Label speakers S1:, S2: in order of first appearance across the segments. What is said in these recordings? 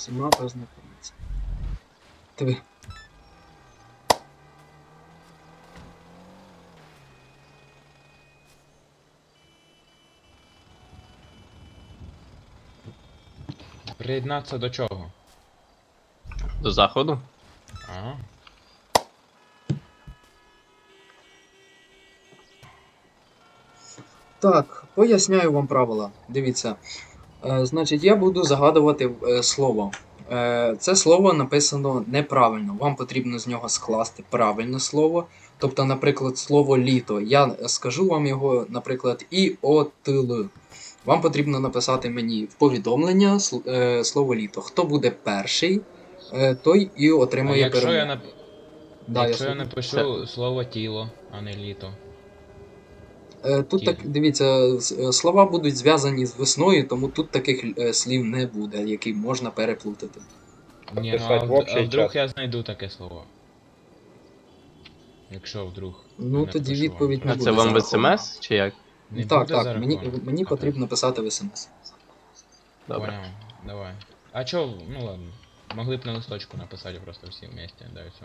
S1: всіма познайомитися. Ти.
S2: Приєднатися до чого?
S3: До заходу?
S2: Ага.
S1: Так, поясняю вам правила. Дивіться. Е, значить, я буду загадувати е, слово. Е, це слово написано неправильно. Вам потрібно з нього скласти правильне слово. Тобто, наприклад, слово літо. Я скажу вам його, наприклад, іотл. Вам потрібно написати мені в повідомлення слово літо. Хто буде перший, той і
S2: А
S1: отримує
S2: якщо я, нап...
S1: Да,
S2: якщо я
S1: слухаю.
S2: напишу слово тіло, а не літо.
S1: Е, Тут так дивіться, е, слова будуть зв'язані з весною, тому тут таких е, слів не буде, які можна переплутати.
S2: Ні, ну, а,
S4: в
S2: а вдруг я знайду таке слово. Якщо вдруг.
S1: Ну тоді
S2: пишу
S1: відповідь не
S3: А
S1: буде.
S3: це вам в смс чи як?
S2: Не
S1: Так,
S2: буде
S1: так, мені, мені
S2: Окей.
S1: потрібно писати в смс.
S3: Добре.
S2: Поняв, давай. А чо, ну ладно. Могли б на листочку написати просто всі вместе, да і все.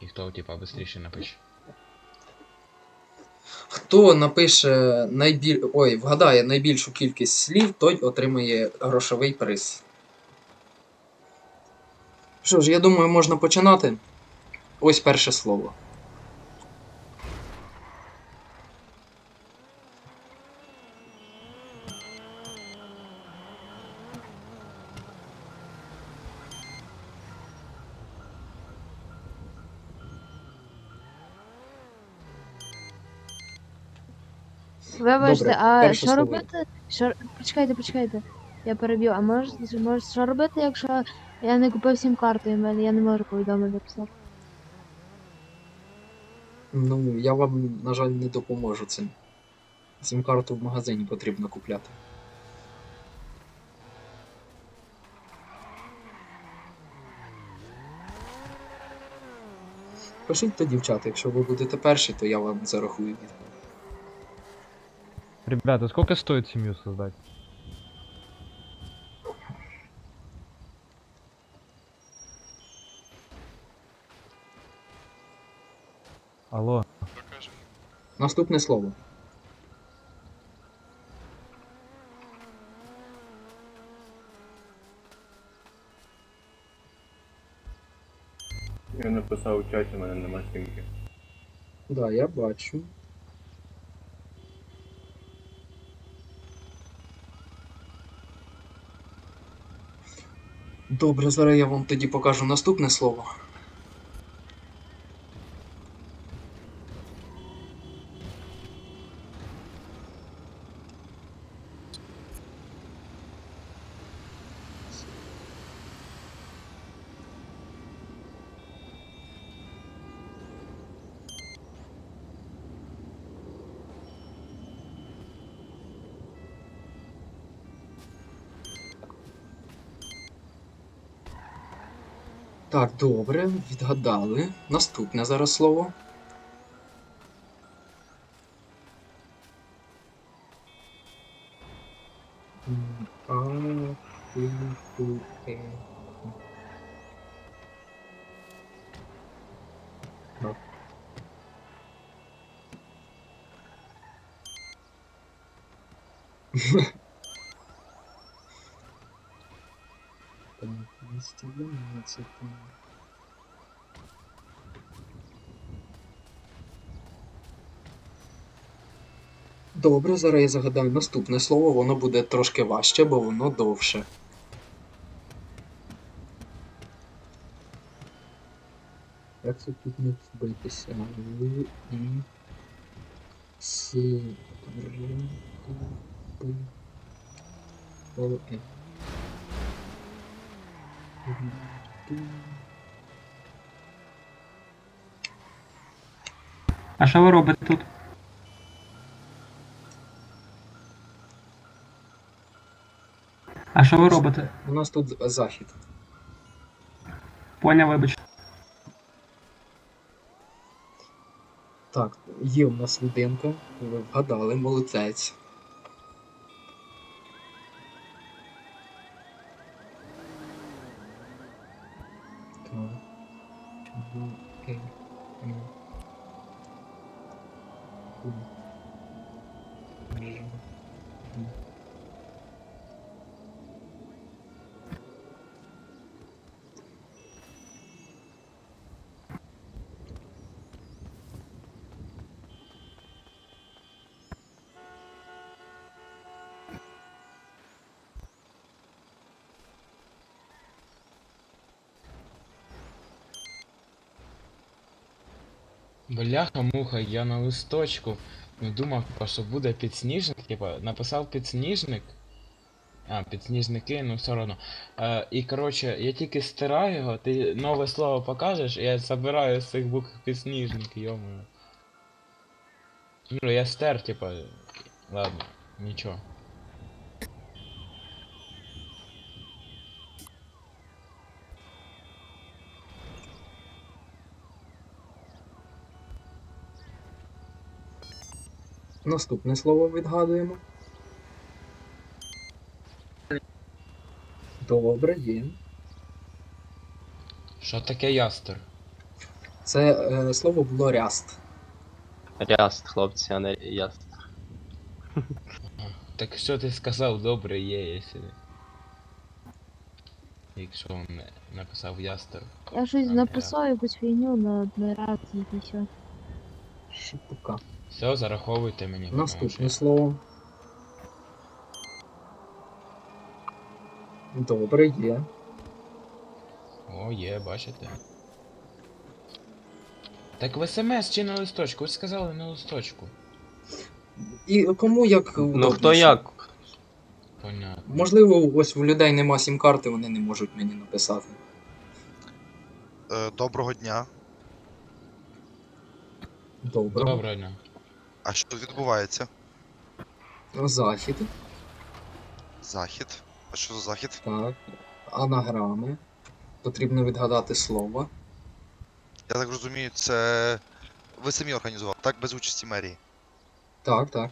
S2: І хто, типа, быстріше напише.
S1: Хто напише найбіль... Ой, вгадає найбільшу кількість слів, той отримає грошовий приз. Що ж, я думаю, можна починати. Ось перше слово.
S5: Вибачте, а
S1: перше
S5: що
S1: слово.
S5: робити? Що... Почекайте, почекайте. Я переб'ю. А може, може, що робити, якщо я не купив сім карту і мене я не можу повідомити писати?
S1: Ну, я вам, на жаль, не допоможу цим. Сім-карту в магазині потрібно купляти. Пишіть то, дівчата, якщо ви будете перші, то я вам зарахую відповідь.
S4: Ребята, сколько стоит семью создать? Алло.
S1: Наступне слово.
S6: Я написав у чаті, у мене нема сімки.
S1: Да, я бачу. Добре, зараз я вам тоді покажу наступне слово. Так, добре, відгадали. Наступне зараз слово. М, А, Фу, Фу, Е. Так. Так, 211. Добре, зараз я загадаю наступне слово, воно буде трошки важче, бо воно довше. Як це тут не збитися? В і С Р П О Е.
S7: А що ви робите тут? А що ви робите?
S1: У нас тут захід.
S7: Поняв, вибач.
S1: Так, є у нас людинка, ви вгадали, молодець. М, Е, М. У. Ж. М.
S2: Бляха-муха, я на листочку ну, думав, типа, що буде підсніжник, типа, написав підсніжник. А, підсніжники, ну все одно. Е, і коротше, я тільки стираю його, ти нове слово покажеш, і я забираю з цих букв підсніжник, йомою. Ну, я стер, типа. Ладно, нічого.
S1: Наступне слово відгадуємо. Добре, є.
S2: Що таке ястер?
S1: Це е, слово було ряст.
S3: Ряст, хлопці, а не яст.
S2: Так що ти сказав, добре є, якщо. Якщо він написав ястер.
S5: Я щось написав якусь фігню на реакції і все.
S1: Шипука.
S2: Все, зараховуйте мені.
S1: Наступне слово. Добре, є.
S2: О, є, бачите. Так в смс чи на листочку? Ви ж сказали на листочку.
S1: І кому як.
S3: Ну хто як?
S2: Понятно.
S1: Можливо, ось в людей нема сім-карти, вони не можуть мені написати.
S8: Е, Доброго дня.
S1: Добре.
S2: Доброго дня.
S8: А що тут відбувається?
S1: Захід.
S8: Захід. А що за захід?
S1: Так. Анаграми. Потрібно відгадати слово.
S8: Я так розумію, це. Ви самі організували, так? Без участі мерії.
S1: Так, так.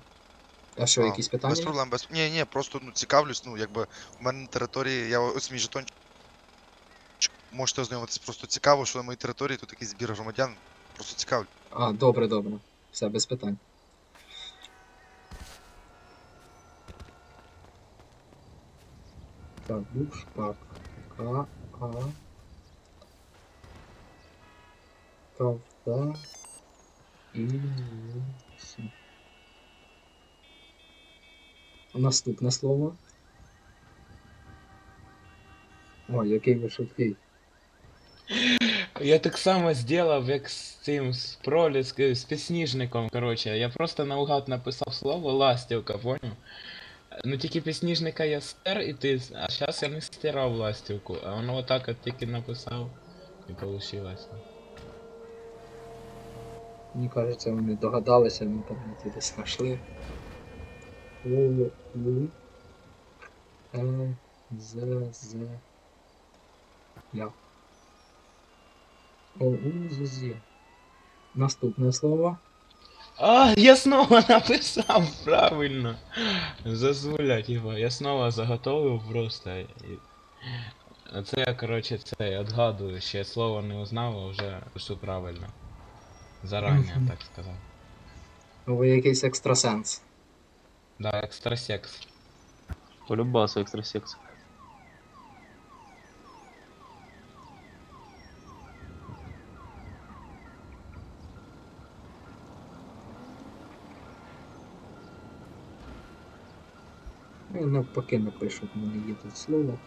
S1: А що,
S8: А,
S1: якісь питання?
S8: Без проблем, без. Ні, ні, просто ну, цікавлюсь, ну, якби у мене на території, я ось мій жетончик. Можете ознайомитись, просто цікаво, що на моїй території тут якийсь збір громадян. Просто цікавлю.
S1: А, добре, добре. Все, без питань. Так, бушпак. К, А. Кавда. І. С. Наступне слово. Ой, який ви швидкий.
S2: Я так само зробив, як з цим з проліскою, з підсніжником, коротше. Я просто наугад написав слово ластівка, поняв? Ну тільки підсніжника я стер і ти, а зараз я не стирав ластівку, а воно отак от тільки написав і получилось.
S1: Мені кажеться, вони догадалися в інтернеті десь знайшли. Е, З, З. Я. О, У, З. Наступне слово.
S2: А, я снова написав правильно. Зазуля, типа, я снова заготовив просто. Це я, коротше, це я отгадую, ще слово не узнав, а вже пишу правильно. Зарані,
S1: Мгм.
S2: так сказав.
S1: Ви якийсь екстрасенс.
S2: Да, екстрасекс.
S3: Полюбасу екстрасекс.
S1: І навпаки напишу, в мене є тут слово.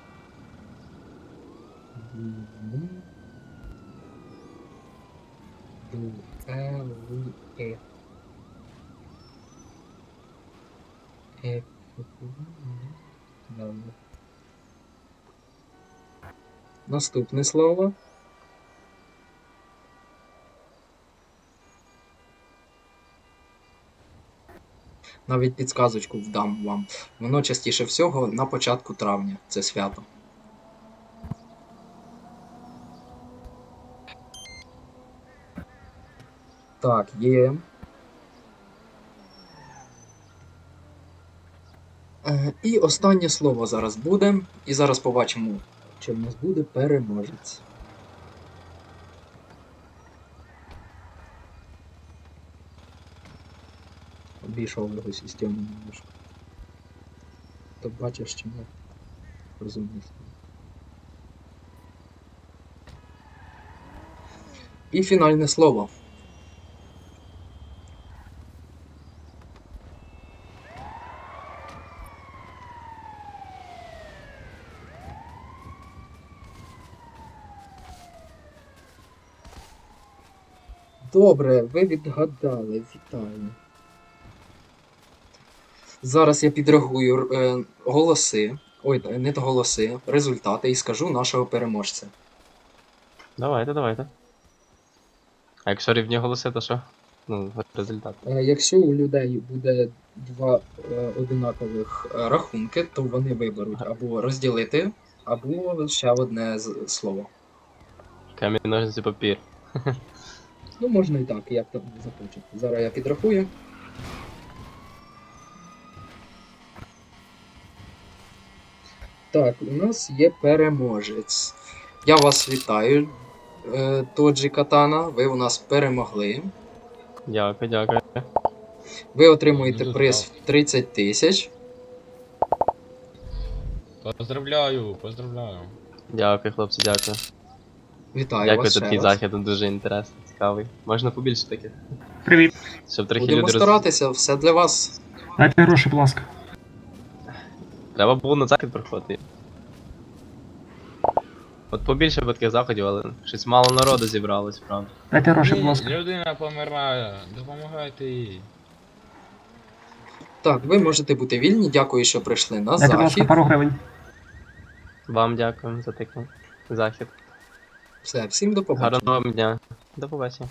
S1: Е, Е. Е, Добре. Наступне слово. Навіть підсказочку вдам вам. Воно частіше всього на початку травня. Це свято. Так, є. Е, і останнє слово зараз буде. І зараз побачимо, чи в нас буде переможець. Обійшов його систему немножко. То бачиш, що ми розумні. І фінальне слово. Добре, ви відгадали, вітаю. Зараз я підрахую е, голоси. Ой, не то голоси, результати і скажу нашого переможця.
S3: Давайте, давайте. А якщо рівні голоси, то що? Ну, результат.
S1: Е, Якщо у людей буде два е, одинакових е, рахунки, то вони виберуть або розділити, або ще одне з- слово.
S3: Камінь, ножниці, папір.
S1: Ну, можна і так, як там захочете. Зараз я підрахую. Так, у нас є переможець. Я вас вітаю, е, Тоджі Катана. Ви у нас перемогли.
S3: Дякую, дякую.
S1: Ви отримуєте
S2: Дуже
S1: приз в 30 тисяч.
S2: Поздравляю, поздравляю.
S3: Дякую, хлопці, дякую.
S1: Вітаю
S3: Дякую
S1: вас. ще
S3: такий захід, дуже інтересний, цікавий. Можна побільше таких.
S7: Привіт.
S3: Щоб трохи
S1: Будемо
S3: люди роз...
S1: старатися, все для вас.
S7: Дайте гроші, будь ласка.
S3: Треба було на захід приходити. От побільше б таких заходів, але щось мало народу зібралось, правда.
S7: Дайте гроші, будь ласка.
S2: Людина помирає, допомагайте їй.
S1: Так, ви можете бути вільні. Дякую, що прийшли на
S7: Дайте, будь ласка,
S1: захід.
S7: пару гривень.
S3: Вам дякую за такий захід.
S1: Все, всім до побачення.
S3: Гарного вам дня. До побачення.